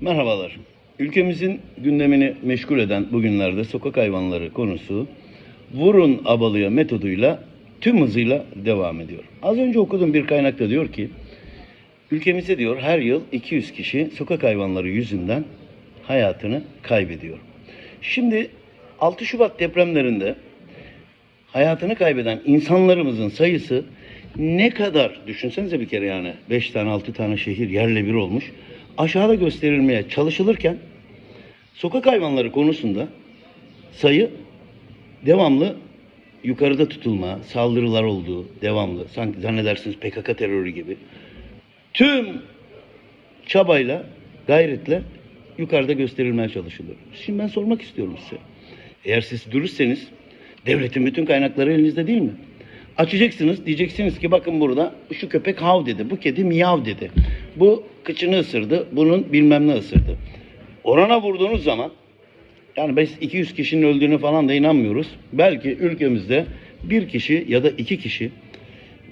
Merhabalar. Ülkemizin gündemini meşgul eden bugünlerde sokak hayvanları konusu vurun abalıya metoduyla tüm hızıyla devam ediyor. Az önce okuduğum bir kaynakta diyor ki ülkemizde diyor her yıl 200 kişi sokak hayvanları yüzünden hayatını kaybediyor. Şimdi 6 Şubat depremlerinde hayatını kaybeden insanlarımızın sayısı ne kadar düşünsenize bir kere yani 5 tane 6 tane şehir yerle bir olmuş. Aşağıda gösterilmeye çalışılırken sokak hayvanları konusunda sayı devamlı yukarıda tutulma, saldırılar olduğu devamlı. Sanki zannedersiniz PKK terörü gibi. Tüm çabayla, gayretle yukarıda gösterilmeye çalışılıyor. Şimdi ben sormak istiyorum size. Eğer siz dürüstseniz devletin bütün kaynakları elinizde değil mi? Açacaksınız diyeceksiniz ki bakın burada şu köpek hav dedi, bu kedi miyav dedi. Bu kıçını ısırdı, bunun bilmem ne ısırdı. Orana vurduğunuz zaman yani biz 200 kişinin öldüğünü falan da inanmıyoruz. Belki ülkemizde bir kişi ya da iki kişi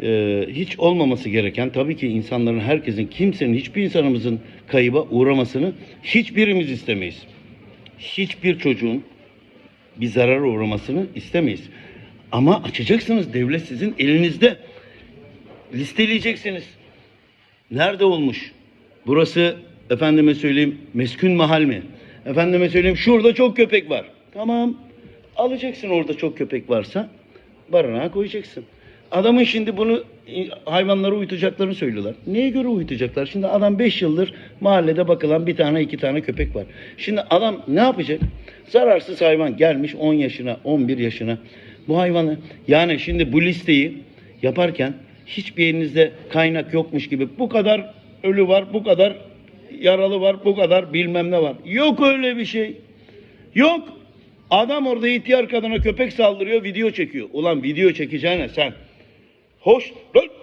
e, hiç olmaması gereken tabii ki insanların herkesin kimsenin hiçbir insanımızın kayıba uğramasını hiçbirimiz istemeyiz. Hiçbir çocuğun bir zarar uğramasını istemeyiz. Ama açacaksınız devlet sizin elinizde. Listeleyeceksiniz. Nerede olmuş? Burası efendime söyleyeyim meskun mahal mi? Efendime söyleyeyim şurada çok köpek var. Tamam. Alacaksın orada çok köpek varsa barınağa koyacaksın. Adamın şimdi bunu e, hayvanları uyutacaklarını söylüyorlar. Neye göre uyutacaklar? Şimdi adam 5 yıldır mahallede bakılan bir tane iki tane köpek var. Şimdi adam ne yapacak? Zararsız hayvan gelmiş 10 yaşına 11 yaşına. Bu hayvanı yani şimdi bu listeyi yaparken hiçbir elinizde kaynak yokmuş gibi bu kadar ölü var, bu kadar yaralı var, bu kadar bilmem ne var. Yok öyle bir şey. Yok. Adam orada ihtiyar kadına köpek saldırıyor, video çekiyor. Ulan video çekeceğine sen hoş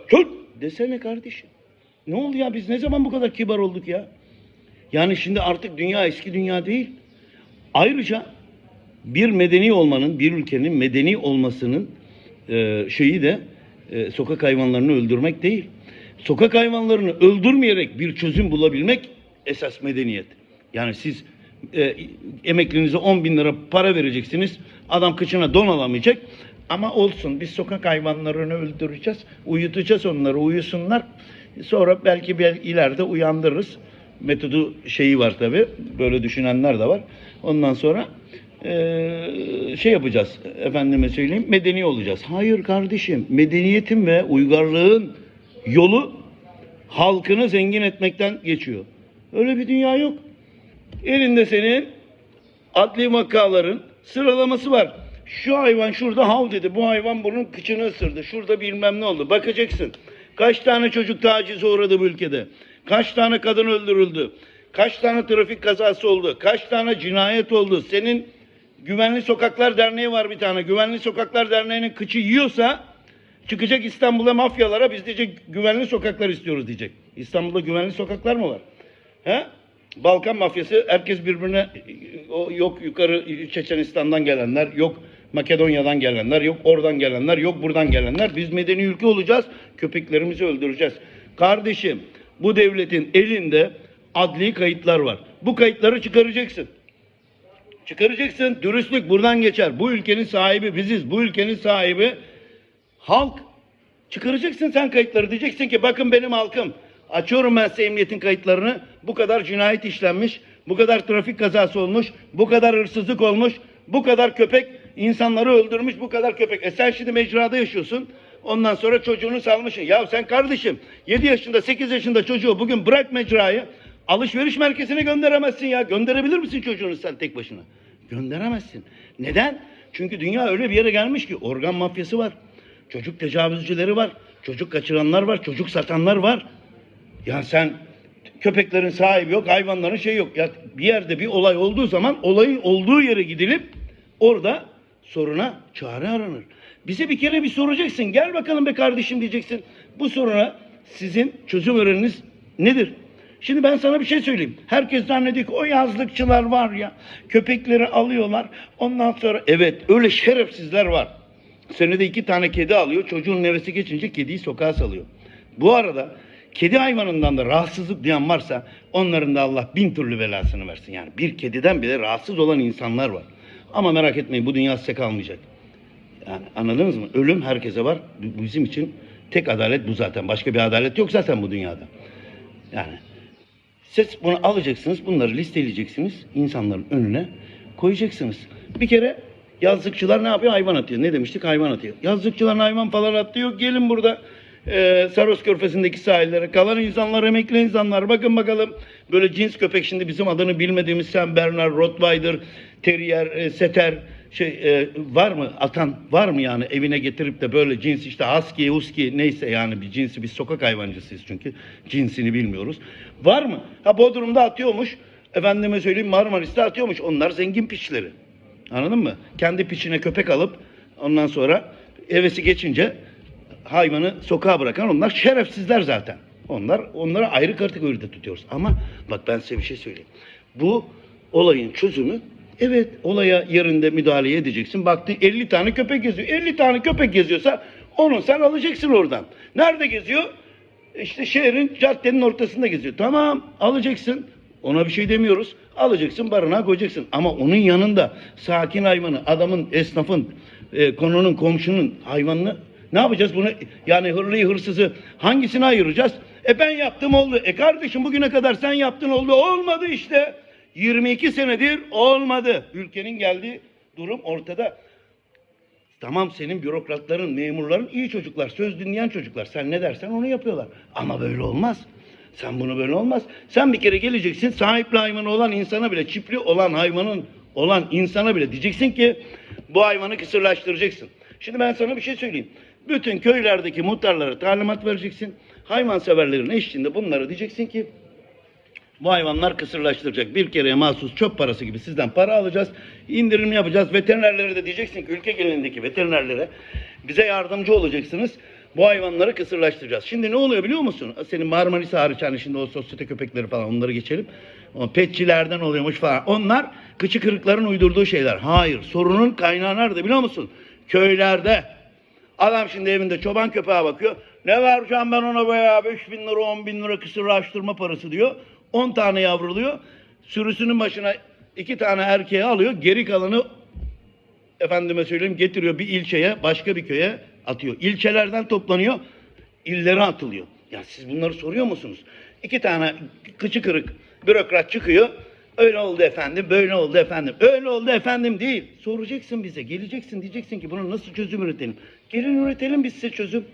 çöl desene kardeşim. Ne oldu ya biz ne zaman bu kadar kibar olduk ya? Yani şimdi artık dünya eski dünya değil. Ayrıca bir medeni olmanın, bir ülkenin medeni olmasının e, şeyi de e, sokak hayvanlarını öldürmek değil. Sokak hayvanlarını öldürmeyerek bir çözüm bulabilmek esas medeniyet. Yani siz e, emeklinize 10 bin lira para vereceksiniz. Adam kıçına don alamayacak. Ama olsun biz sokak hayvanlarını öldüreceğiz. Uyutacağız onları uyusunlar. Sonra belki bir ileride uyandırırız. Metodu şeyi var tabi. Böyle düşünenler de var. Ondan sonra eee, şey yapacağız. Efendime söyleyeyim medeni olacağız. Hayır kardeşim medeniyetin ve uygarlığın yolu halkını zengin etmekten geçiyor. Öyle bir dünya yok. Elinde senin adli vakaların sıralaması var. Şu hayvan şurada hav dedi. Bu hayvan bunun kıçını ısırdı. Şurada bilmem ne oldu. Bakacaksın. Kaç tane çocuk tacize uğradı bu ülkede? Kaç tane kadın öldürüldü? Kaç tane trafik kazası oldu? Kaç tane cinayet oldu? Senin Güvenli Sokaklar Derneği var bir tane. Güvenli Sokaklar Derneği'nin kıçı yiyorsa çıkacak İstanbul'a mafyalara biz diyecek güvenli sokaklar istiyoruz diyecek. İstanbul'da güvenli sokaklar mı var? He? Balkan mafyası herkes birbirine o yok yukarı Çeçenistan'dan gelenler, yok Makedonya'dan gelenler, yok oradan gelenler, yok buradan gelenler. Biz medeni ülke olacağız. Köpeklerimizi öldüreceğiz. Kardeşim bu devletin elinde adli kayıtlar var. Bu kayıtları çıkaracaksın. Çıkaracaksın. Dürüstlük buradan geçer. Bu ülkenin sahibi biziz. Bu ülkenin sahibi halk. Çıkaracaksın sen kayıtları. Diyeceksin ki bakın benim halkım. Açıyorum ben size emniyetin kayıtlarını. Bu kadar cinayet işlenmiş. Bu kadar trafik kazası olmuş. Bu kadar hırsızlık olmuş. Bu kadar köpek insanları öldürmüş. Bu kadar köpek. E sen şimdi mecrada yaşıyorsun. Ondan sonra çocuğunu salmışsın. Ya sen kardeşim 7 yaşında 8 yaşında çocuğu bugün bırak mecrayı. Alışveriş merkezine gönderemezsin ya. Gönderebilir misin çocuğunu sen tek başına? Gönderemezsin. Neden? Çünkü dünya öyle bir yere gelmiş ki organ mafyası var. Çocuk tecavüzcüleri var. Çocuk kaçıranlar var. Çocuk satanlar var. Ya sen köpeklerin sahibi yok, hayvanların şey yok. Ya bir yerde bir olay olduğu zaman olayın olduğu yere gidilip orada soruna çare aranır. Bize bir kere bir soracaksın. Gel bakalım be kardeşim diyeceksin. Bu soruna sizin çözüm öneriniz nedir? Şimdi ben sana bir şey söyleyeyim. Herkes zannediyor ki o yazlıkçılar var ya köpekleri alıyorlar. Ondan sonra evet öyle şerefsizler var. Senede iki tane kedi alıyor. Çocuğun nefesi geçince kediyi sokağa salıyor. Bu arada kedi hayvanından da rahatsızlık duyan varsa onların da Allah bin türlü belasını versin. Yani bir kediden bile rahatsız olan insanlar var. Ama merak etmeyin bu dünya size kalmayacak. Yani anladınız mı? Ölüm herkese var. Bizim için tek adalet bu zaten. Başka bir adalet yok zaten bu dünyada. Yani siz bunu alacaksınız, bunları listeleyeceksiniz, insanların önüne koyacaksınız. Bir kere yazlıkçılar ne yapıyor? Hayvan atıyor. Ne demiştik? Hayvan atıyor. Yazlıkçılar hayvan falan atıyor. Gelin burada e, Saros Körfezi'ndeki sahillere kalan insanlar, emekli insanlar. Bakın bakalım böyle cins köpek şimdi bizim adını bilmediğimiz Sen Bernard, Rottweiler, Terrier, e, Setter şey e, var mı atan var mı yani evine getirip de böyle cins işte husky, husky neyse yani bir cinsi biz sokak hayvancısıyız çünkü cinsini bilmiyoruz. Var mı? Ha Bodrum'da atıyormuş. Efendime söyleyeyim Marmaris'te atıyormuş. Onlar zengin piçleri. Anladın mı? Kendi piçine köpek alıp ondan sonra hevesi geçince hayvanı sokağa bırakan onlar şerefsizler zaten. Onlar onlara ayrı kategoride tutuyoruz. Ama bak ben size bir şey söyleyeyim. Bu olayın çözümü evet olaya yerinde müdahale edeceksin. Baktın 50 tane köpek geziyor. 50 tane köpek geziyorsa onu sen alacaksın oradan. Nerede geziyor? İşte şehrin caddenin ortasında geziyor. Tamam alacaksın. Ona bir şey demiyoruz. Alacaksın barınağa koyacaksın. Ama onun yanında sakin hayvanı, adamın, esnafın, e, konunun, komşunun hayvanını ne yapacağız bunu? Yani hırlıyı, hırsızı hangisine ayıracağız? E ben yaptım oldu. E kardeşim bugüne kadar sen yaptın oldu. Olmadı işte. 22 senedir olmadı. Ülkenin geldiği durum ortada. Tamam senin bürokratların, memurların iyi çocuklar, söz dinleyen çocuklar. Sen ne dersen onu yapıyorlar. Ama böyle olmaz. Sen bunu böyle olmaz. Sen bir kere geleceksin sahipli hayvanı olan insana bile, çipli olan hayvanın olan insana bile diyeceksin ki bu hayvanı kısırlaştıracaksın. Şimdi ben sana bir şey söyleyeyim. Bütün köylerdeki muhtarlara talimat vereceksin. Hayvanseverlerin eşliğinde bunları diyeceksin ki bu hayvanlar kısırlaştıracak. Bir kereye mahsus çöp parası gibi sizden para alacağız. indirim yapacağız. Veterinerlere de diyeceksin ki ülke genelindeki veterinerlere bize yardımcı olacaksınız. Bu hayvanları kısırlaştıracağız. Şimdi ne oluyor biliyor musun? Senin Marmaris hariç hani şimdi o sosyete köpekleri falan onları geçelim. O petçilerden oluyormuş falan. Onlar kıçı kırıkların uydurduğu şeyler. Hayır. Sorunun kaynağı nerede biliyor musun? Köylerde. Adam şimdi evinde çoban köpeğe bakıyor. Ne vereceğim ben ona be ya 5 bin lira 10 bin lira kısırlaştırma parası diyor. 10 tane yavruluyor. Sürüsünün başına iki tane erkeği alıyor. Geri kalanı efendime söyleyeyim getiriyor bir ilçeye başka bir köye atıyor. İlçelerden toplanıyor. illere atılıyor. Ya siz bunları soruyor musunuz? İki tane kıçı kırık bürokrat çıkıyor. Öyle oldu efendim, böyle oldu efendim. Öyle oldu efendim değil. Soracaksın bize, geleceksin diyeceksin ki bunu nasıl çözüm üretelim? Gelin üretelim biz size çözüm.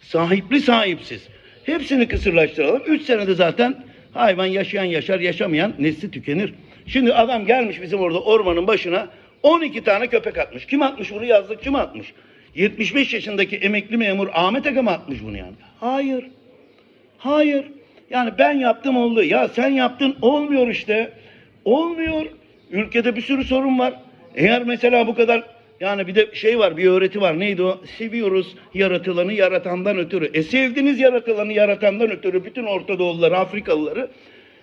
Sahipli sahipsiz. Hepsini kısırlaştıralım. Üç senede zaten hayvan yaşayan yaşar, yaşamayan nesli tükenir. Şimdi adam gelmiş bizim orada ormanın başına 12 tane köpek atmış. Kim atmış bunu? Yazlıkçı mı atmış? 75 yaşındaki emekli memur Ahmet Aga mı atmış bunu yani? Hayır. Hayır. Yani ben yaptım oldu. Ya sen yaptın olmuyor işte. Olmuyor. Ülkede bir sürü sorun var. Eğer mesela bu kadar yani bir de şey var bir öğreti var. Neydi o? Seviyoruz yaratılanı yaratandan ötürü. E sevdiniz yaratılanı yaratandan ötürü bütün Orta Doğuluları, Afrikalıları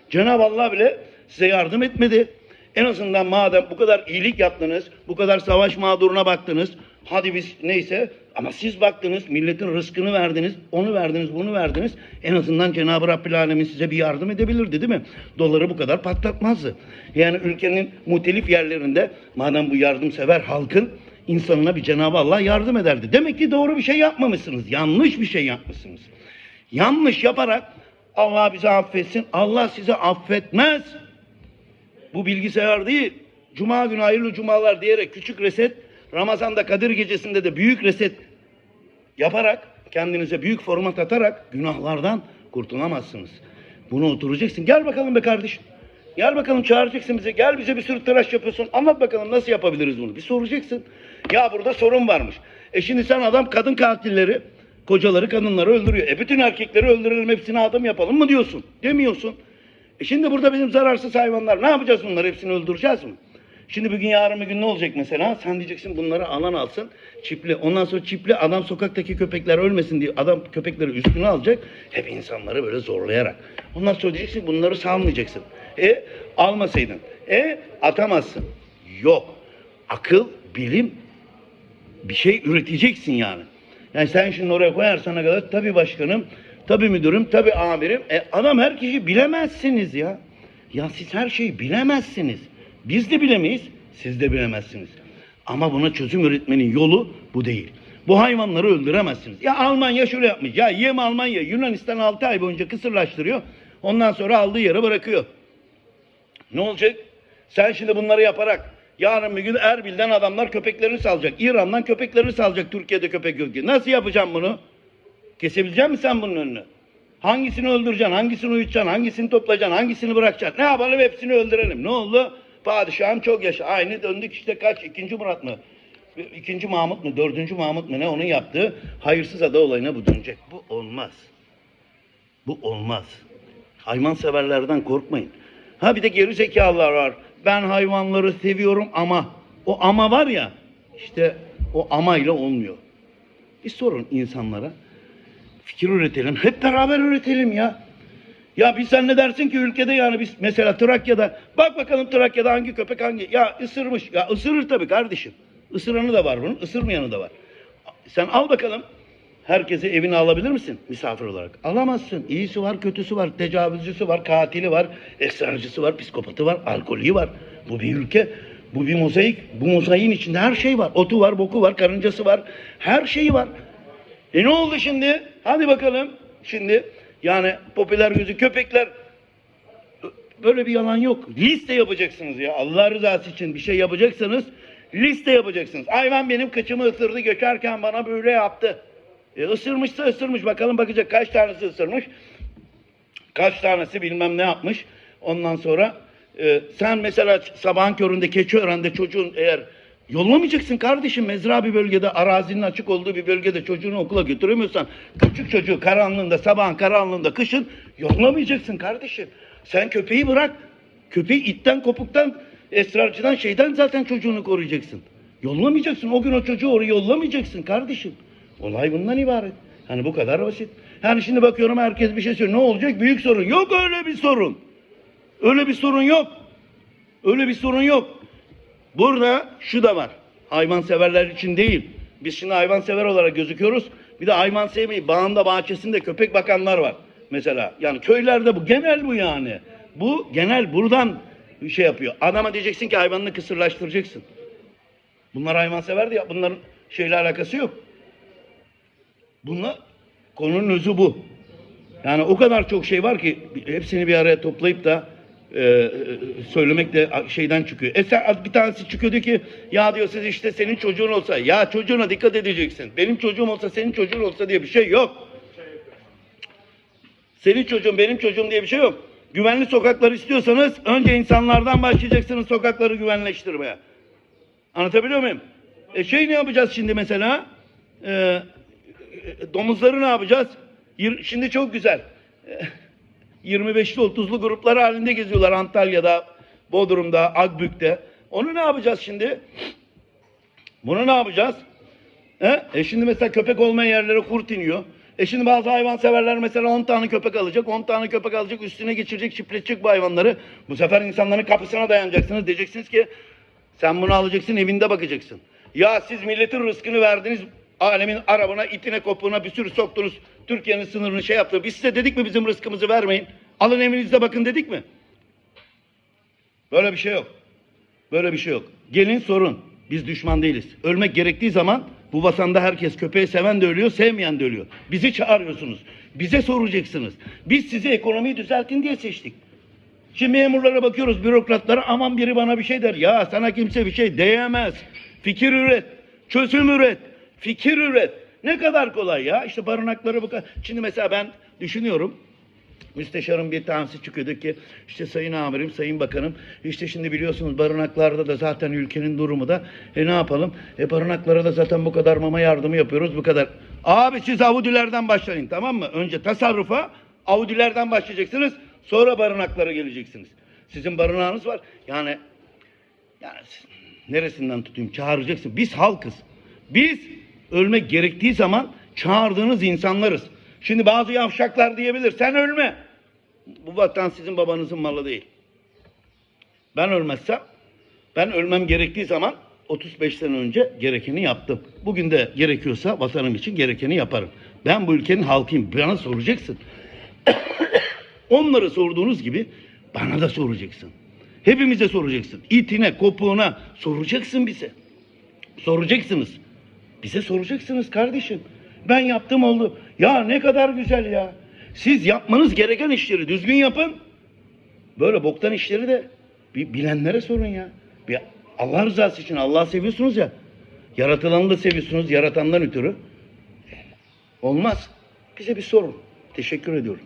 Cenab-ı Allah bile size yardım etmedi. En azından madem bu kadar iyilik yaptınız, bu kadar savaş mağduruna baktınız, hadi biz neyse ama siz baktınız, milletin rızkını verdiniz, onu verdiniz, bunu verdiniz. En azından Cenab-ı Rabbil Alemin size bir yardım edebilirdi değil mi? Doları bu kadar patlatmazdı. Yani ülkenin muhtelif yerlerinde madem bu yardımsever halkın insanına bir Cenab-ı Allah yardım ederdi. Demek ki doğru bir şey yapmamışsınız, yanlış bir şey yapmışsınız. Yanlış yaparak Allah bizi affetsin, Allah sizi affetmez. Bu bilgisayar değil. Cuma günü hayırlı cumalar diyerek küçük reset, Ramazan'da Kadir gecesinde de büyük reset yaparak, kendinize büyük format atarak günahlardan kurtulamazsınız. Bunu oturacaksın. Gel bakalım be kardeşim. Gel bakalım çağıracaksın bize. Gel bize bir sürü tıraş yapıyorsun. Anlat bakalım nasıl yapabiliriz bunu. Bir soracaksın. Ya burada sorun varmış. E şimdi sen adam kadın katilleri, kocaları kadınları öldürüyor. E bütün erkekleri öldürelim hepsini adam yapalım mı diyorsun? Demiyorsun. E şimdi burada bizim zararsız hayvanlar ne yapacağız bunları hepsini öldüreceğiz mi? Şimdi bugün yarın bir gün ne olacak mesela? Sen diyeceksin bunları alan alsın çipli. Ondan sonra çipli adam sokaktaki köpekler ölmesin diye adam köpekleri üstüne alacak. Hep insanları böyle zorlayarak. Ondan sonra diyeceksin bunları salmayacaksın. E almasaydın. E atamazsın. Yok. Akıl, bilim bir şey üreteceksin yani. Yani sen şimdi oraya koyarsan ne kadar tabii başkanım tabii müdürüm, tabii amirim. E, adam her kişi bilemezsiniz ya. Ya siz her şeyi bilemezsiniz. Biz de bilemeyiz, siz de bilemezsiniz. Ama buna çözüm üretmenin yolu bu değil. Bu hayvanları öldüremezsiniz. Ya Almanya şöyle yapmış. Ya yem Almanya Yunanistan 6 ay boyunca kısırlaştırıyor. Ondan sonra aldığı yere bırakıyor. Ne olacak? Sen şimdi bunları yaparak yarın bir gün Erbil'den adamlar köpeklerini salacak. İran'dan köpeklerini salacak. Türkiye'de köpek yok. Nasıl yapacağım bunu? Kesebilecek misin sen bunun önünü? Hangisini öldüreceksin, hangisini uyutacaksın, hangisini toplayacaksın, hangisini bırakacaksın? Ne yapalım hepsini öldürelim. Ne oldu? Padişahım çok yaşa. Aynı döndük işte kaç? İkinci Murat mı? İkinci Mahmut mu? Dördüncü Mahmut mu? Ne onun yaptığı hayırsız ada olayına bu dönecek. Bu olmaz. Bu olmaz. Hayvan severlerden korkmayın. Ha bir de geri zekalılar var. Ben hayvanları seviyorum ama o ama var ya işte o ama ile olmuyor. Bir sorun insanlara. Fikir üretelim. Hep beraber üretelim ya. Ya biz sen ne dersin ki ülkede yani biz mesela Trakya'da bak bakalım Trakya'da hangi köpek hangi ya ısırmış. Ya ısırır tabii kardeşim. Isıranı da var bunun, ısırmayanı da var. Sen al bakalım. Herkesi evine alabilir misin misafir olarak? Alamazsın. İyisi var, kötüsü var, tecavüzcüsü var, katili var, esrarcısı var, psikopatı var, alkolü var. Bu bir ülke. Bu bir mozaik. Bu mozaiğin içinde her şey var. Otu var, boku var, karıncası var. Her şeyi var. E ne oldu şimdi? Hadi bakalım. Şimdi yani popüler gözü köpekler böyle bir yalan yok. Liste yapacaksınız ya. Allah rızası için bir şey yapacaksanız liste yapacaksınız. Hayvan benim kıçımı ısırdı göçerken bana böyle yaptı. E ısırmışsa ısırmış. Bakalım bakacak kaç tanesi ısırmış. Kaç tanesi bilmem ne yapmış. Ondan sonra e, sen mesela sabahın köründe Keçiören'de çocuğun eğer yollamayacaksın kardeşim mezra bir bölgede arazinin açık olduğu bir bölgede çocuğunu okula götüremiyorsan küçük çocuğu karanlığında sabahın karanlığında kışın yollamayacaksın kardeşim. Sen köpeği bırak. Köpeği itten kopuktan esrarcıdan şeyden zaten çocuğunu koruyacaksın. Yollamayacaksın. O gün o çocuğu oraya yollamayacaksın kardeşim. Olay bundan ibaret. Hani bu kadar basit. Yani şimdi bakıyorum herkes bir şey söylüyor. Ne olacak? Büyük sorun. Yok öyle bir sorun. Öyle bir sorun yok. Öyle bir sorun yok. Burada şu da var. Hayvan severler için değil. Biz şimdi hayvan sever olarak gözüküyoruz. Bir de hayvan sevmeyi bağında bahçesinde köpek bakanlar var. Mesela yani köylerde bu genel bu yani. Bu genel buradan şey yapıyor. Adama diyeceksin ki hayvanını kısırlaştıracaksın. Bunlar hayvan sever diye bunların şeyle alakası yok. Bunlar konunun özü bu. Yani o kadar çok şey var ki hepsini bir araya toplayıp da e, söylemek de şeyden çıkıyor. E bir tanesi çıkıyor diyor ki ya diyor siz işte senin çocuğun olsa ya çocuğuna dikkat edeceksin. Benim çocuğum olsa senin çocuğun olsa diye bir şey yok. Senin çocuğun benim çocuğum diye bir şey yok. Güvenli sokaklar istiyorsanız önce insanlardan başlayacaksınız sokakları güvenleştirmeye. Anlatabiliyor muyum? E şey ne yapacağız şimdi mesela? E, e, domuzları ne yapacağız? Şimdi çok güzel. E, 25'li 30'lu gruplar halinde geziyorlar Antalya'da, Bodrum'da, Akbük'te. Onu ne yapacağız şimdi? Bunu ne yapacağız? He? E şimdi mesela köpek olmayan yerlere kurt iniyor. E şimdi bazı hayvan severler mesela 10 tane köpek alacak, 10 tane köpek alacak, üstüne geçirecek, çiftletecek bu hayvanları. Bu sefer insanların kapısına dayanacaksınız. Diyeceksiniz ki sen bunu alacaksın, evinde bakacaksın. Ya siz milletin rızkını verdiniz, alemin arabına, itine, kopuğuna bir sürü soktunuz. Türkiye'nin sınırını şey yaptı. Biz size dedik mi bizim rızkımızı vermeyin? Alın evinizde bakın dedik mi? Böyle bir şey yok. Böyle bir şey yok. Gelin sorun. Biz düşman değiliz. Ölmek gerektiği zaman bu vatanda herkes köpeği seven de ölüyor, sevmeyen de ölüyor. Bizi çağırıyorsunuz. Bize soracaksınız. Biz sizi ekonomiyi düzeltin diye seçtik. Şimdi memurlara bakıyoruz, bürokratlara aman biri bana bir şey der. Ya sana kimse bir şey diyemez. Fikir üret, çözüm üret, fikir üret. Ne kadar kolay ya. İşte barınakları bu kadar. Şimdi mesela ben düşünüyorum. Müsteşarın bir tanesi çıkıyordu ki işte sayın amirim, sayın bakanım işte şimdi biliyorsunuz barınaklarda da zaten ülkenin durumu da e ne yapalım? E barınaklara da zaten bu kadar mama yardımı yapıyoruz bu kadar. Abi siz Avudilerden başlayın tamam mı? Önce tasarrufa Avudilerden başlayacaksınız sonra barınaklara geleceksiniz. Sizin barınağınız var yani yani neresinden tutayım çağıracaksın. Biz halkız. Biz ölmek gerektiği zaman çağırdığınız insanlarız. Şimdi bazı yavşaklar diyebilir sen ölme. Bu vatan sizin babanızın malı değil. Ben ölmezsem ben ölmem gerektiği zaman 35 sene önce gerekeni yaptım. Bugün de gerekiyorsa vatanım için gerekeni yaparım. Ben bu ülkenin halkıyım. Bana soracaksın. Onlara sorduğunuz gibi bana da soracaksın. Hepimize soracaksın. İtine, kopuğuna soracaksın bize. Soracaksınız. Bize soracaksınız kardeşim. Ben yaptım oldu. Ya ne kadar güzel ya. Siz yapmanız gereken işleri düzgün yapın. Böyle boktan işleri de bir bilenlere sorun ya. Bir Allah rızası için Allah'ı seviyorsunuz ya. Yaratılanı da seviyorsunuz yaratandan ötürü. Olmaz. Bize bir sorun. Teşekkür ediyorum.